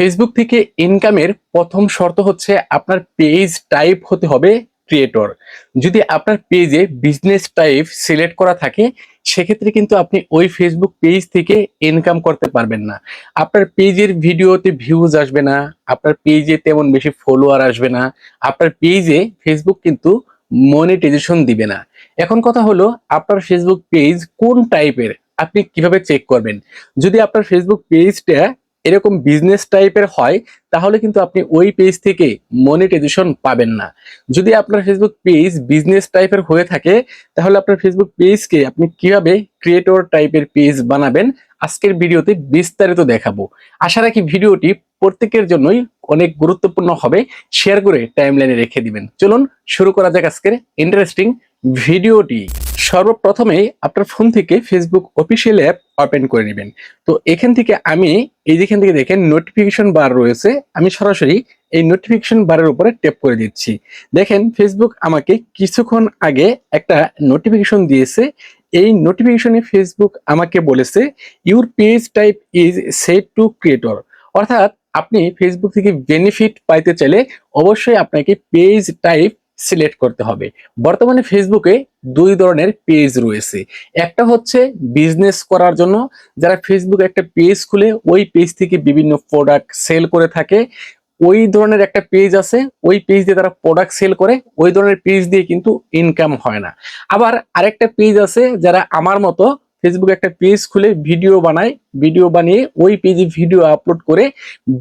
Facebook থেকে ইনকামের প্রথম শর্ত হচ্ছে আপনার পেজ টাইপ হতে হবে ক্রিয়েটর যদি আপনার পেজে বিজনেস টাইপ সিলেক্ট করা থাকে, সেক্ষেত্রে কিন্তু আপনি ওই ফেসবুক পেজ থেকে ইনকাম করতে পারবেন না। আপনার পেজের ভিডিওতে ভিউজ আসবে না, আপনার পেজে তেমন বেশি ফলোয়ার আসবে না, আপনার পেজে ফেসবুক কিন্তু মনিটাইজেশন দিবে না। এখন কথা হলো, আপনার ফেসবুক পেজ কোন টাইপের আপনি কীভাবে চেক করবেন? যদি আপনার ফেসবুক পেজটা এরকম বিজনেস টাইপের হয়, তাহলে কিন্তু আপনি ওই পেজ থেকে মনিটাইজেশন পাবেন না। যদি আপনার ফেসবুক পেজ বিজনেস টাইপের হয়ে থাকে, তাহলে আপনার ফেসবুক পেজকে আপনি কীভাবে ক্রিয়েটর টাইপের পেজ বানাবেন, আজকের ভিডিওতে বিস্তারিত দেখাবো। আশা রাখি ভিডিওটি প্রত্যেকের জন্যই অনেক গুরুত্বপূর্ণ হবে শেয়ার করে টাইমলাইনে রেখে দিবেন। চলুন শুরু করা যাক আজকের ইন্টারেস্টিং ভিডিওটি। সর্বপ্রথমে আপনার ফোন থেকে ফেসবুক অফিসিয়াল অ্যাপ ওপেন করে নেবেন। তো এখান থেকে আমি এই যেখান থেকে দেখেন নোটিফিকেশন বার রয়েছে। আমি সরাসরি এই নোটিফিকেশন বারের উপরে টেপ করে দিচ্ছি। দেখেন ফেসবুক আমাকে কিছুক্ষণ আগে একটা নোটিফিকেশন দিয়েছে। এই নোটিফিকেশনে ফেসবুক আমাকে বলেছে your page type is set to creator অর্থাৎ, আপনি ফেসবুক থেকে বেনিফিট পাইতে চাইলে অবশ্যই আপনাকে পেজ টাইপ সিলেক্ট করতে হবে। বর্তমানে ফেসবুকে দুই ধরনের পেজ রয়েছে। একটা হচ্ছে বিজনেস করার জন্য, যারা ফেসবুক একটা পেজ খুলে, ওই পেজ থেকে বিভিন্ন প্রোডাক্ট সেল করে থাকে। ওই ধরনের একটা পেজ আছে, ওই পেজ দিয়ে তারা প্রোডাক্ট সেল করে, ওই ধরনের পেজ দিয়ে কিন্তু ইনকাম হয় না। আবার আরেকটা পেজ আছে, যারা আমার মতো ফেসবুক একটা পেজ খুলে ভিডিও বানায় ভিডিও বানিয়ে ওই পেজে ভিডিও আপলোড করে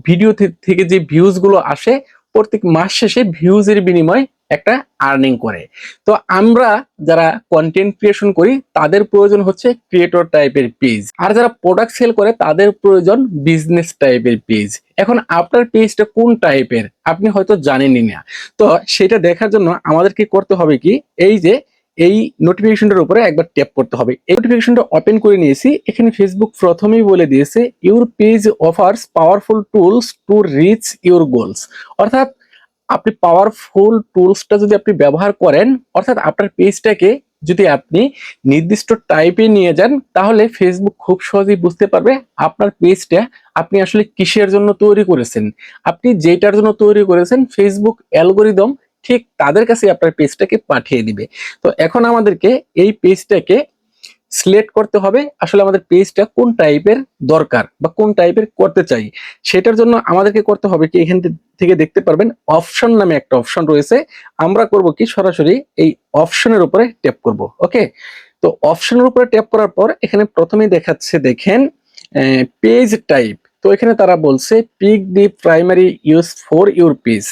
ভিডিও থেকে যে ভিউজগুলো আসে, প্রত্যেক মাস শেষে ভিউজের বিনিময়ে একটা আর্নিং করে। তো আমরা যারা কন্টেন্ট ক্রিয়েশন করি, তাদের প্রয়োজন হচ্ছে ক্রিয়েটর টাইপের পেজ আর যারা প্রোডাক্ট সেল করে, তাদের প্রয়োজন বিজনেস টাইপের পেজ এখন আপনার পেজটা কোন টাইপের আপনি হয়তো জানেনই না। তো সেটা দেখার জন্য আমাদের কি করতে হবে কি, এই যে, এই নোটিফিকেশনটার উপরে একবার ট্যাপ করতে হবে। এই নোটিফিকেশনটা ওপেন করে নিয়েছি। এখানে ফেসবুক প্রথমেই বলে দিয়েছে your page offers powerful tools to reach your goals অর্থাৎ আপনি পাওয়ারফুল টুলসটা যদি আপনি ব্যবহার করেন, অর্থাৎ আপনার পেজটাকে যদি আপনি নির্দিষ্ট টাইপে নিয়ে যান, তাহলে ফেসবুক খুব সহজেই বুঝতে পারবে আপনার পেজটা আপনি আসলে কিসের জন্য তৈরি করেছেন। আপনি যেটার জন্য তৈরি করেছেন ফেসবুক অ্যালগোরিদম ঠিক তাদের কাছে আপনার পেজটাকে পাঠিয়ে দিবে। তো এখন আমাদেরকে এই পেজটাকে সিলেক্ট করতে হবে আসলে আমাদের পেজটা কোন টাইপের দরকার বা কোন টাইপের করতে চাই। সেটার জন্য আমাদেরকে করতে হবে কি, এখান থেকে দেখতে পারবেন অপশন নামে একটা অপশন রয়েছে। আমরা করব কি, সরাসরি এই অপশনের উপরে ট্যাপ করব ওকে তো অপশনের উপরে ট্যাপ করার পর এখানে প্রথমেই দেখাচ্ছে, দেখেন পেজ টাইপ তো এখানে তারা বলছে pick the primary use for your page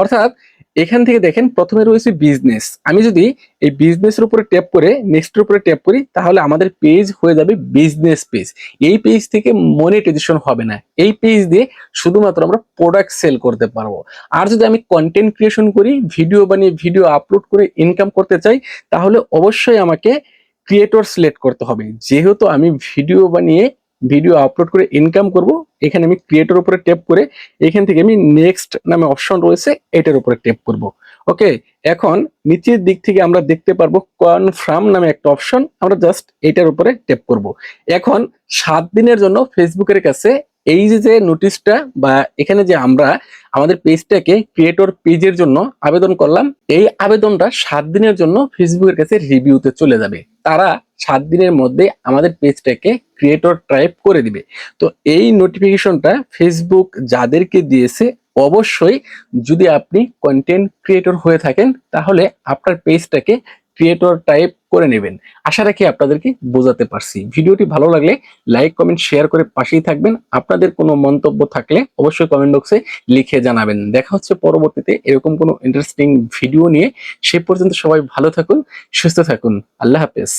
অর্থাৎ এখান থেকে দেখেন প্রথমে রয়েছে বিজনেস আমি যদি এই বিজনেসের উপরে ট্যাপ করে নেক্সটের উপরে ট্যাপ করি, তাহলে আমাদের পেজ হয়ে যাবে বিজনেস পেজ এই পেজ থেকে মনিটাইজেশন হবে না। এই পেজ দিয়ে শুধুমাত্র আমরা প্রোডাক্ট সেল করতে পারব। আর যদি আমি কন্টেন্ট ক্রিয়েশন করি ভিডিও বানিয়ে ভিডিও আপলোড করে ইনকাম করতে চাই, তাহলে অবশ্যই আমাকে ক্রিয়েটর সিলেক্ট করতে হবে। যেহেতু আমি ভিডিও বানিয়ে ভিডিও আপলোড করে ইনকাম করব, এখানে আমি ক্রিয়েটর উপরে ট্যাপ করে এখান থেকে আমি নেক্সট নামে অপশন রয়েছে, এটার উপরে ট্যাপ করব। ওকে এখন নিচের দিক থেকে আমরা দেখতে পারব কনফার্ম নামে একটা অপশন আমরা জাস্ট এটার উপরে ট্যাপ করব। এখন সাত দিনের জন্য ফেসবুকের কাছে এই যে যে নোটিশটা বা এখানে যে আমরা আমাদের পেজটাকে ক্রিয়েটর পেজের জন্য আবেদন করলাম, এই আবেদনটা সাত দিনের জন্য ফেসবুকের কাছে রিভিউতে চলে যাবে। তারা সাত দিনের মধ্যে আমাদের পেজটাকে ক্রিয়েটর টাইপ করে দিবে। তো এই নোটিফিকেশনটা ফেসবুক যাদেরকে দিয়েছে, অবশ্যই যদি আপনি কন্টেন্ট ক্রিয়েটর হয়ে থাকেন, তাহলে আপনার পেজটাকে ক্রিয়েটর টাইপ করে নেবেন। আশা রাখি আপনাদেরকে বোঝাতে পারছি। ভিডিওটি ভালো লাগলে লাইক কমেন্ট শেয়ার করে পাশেই থাকবেন। আপনাদের কোনো মন্তব্য থাকলে অবশ্যই কমেন্ট বক্সে লিখে জানাবেন। দেখা হচ্ছে পরবর্তীতে এরকম কোনো ইন্টারেস্টিং ভিডিও নিয়ে। সে পর্যন্ত সবাই ভালো থাকুন, সুস্থ থাকুন। আল্লাহ হাফেজ।